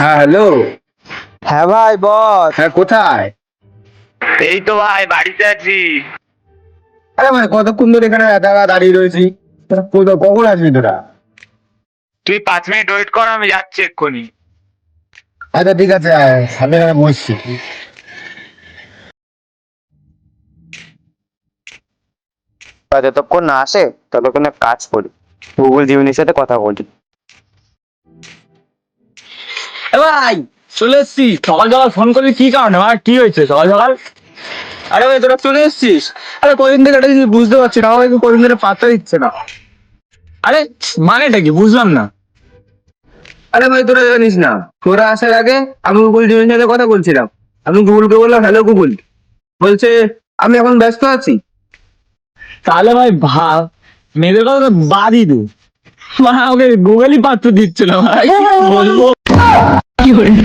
হ্যাঁ হ্যালো। হ্যাঁ ভাই বল হ্যাঁ কোথায়? এই তো ভাই বাড়িতে আছি। আরে মানে কতক্ষণ ধরে এখানে একা দাঁড়িয়ে রয়েছি? কখন আসবি তোরা? তুই পাঁচ মিনিট ওয়েট কর আমি যাচ্ছি এক্ষুনি। আচ্ছা ঠিক আছে আয়, আমি বসছি যতক্ষণ না আসে, ততক্ষণ এক কাজ করি। গুগল জিমিনির সাথে কথা বলি। ভাই, চলে এসছি। সকাল সকাল ফোন করলি কি কারণে? ভাই কি হয়েছে সকাল সকাল? আরে ভাই, তোরা চলে এসছিস? আরে কদিন থেকে জিনিস বুঝতে পারছি না। আমাকে কদিন ধরে পাত্তা দিচ্ছে না। আরে, মানেটা কি? বুঝলাম না। আরে ভাই, তোরা জানিস না, তোরা আসার আগে আমি গুগল জিমের সাথে কথা বলছিলাম। আমি গুগলকে বললাম হ্যালো গুগল। বলছে, আমি এখন ব্যস্ত আছি। তাহলে ভাই ভাব, মেয়েদের কথা বাদই দু। মা ওকে গুগলই পাত্র দিচ্ছিল ভাই। কি বলব?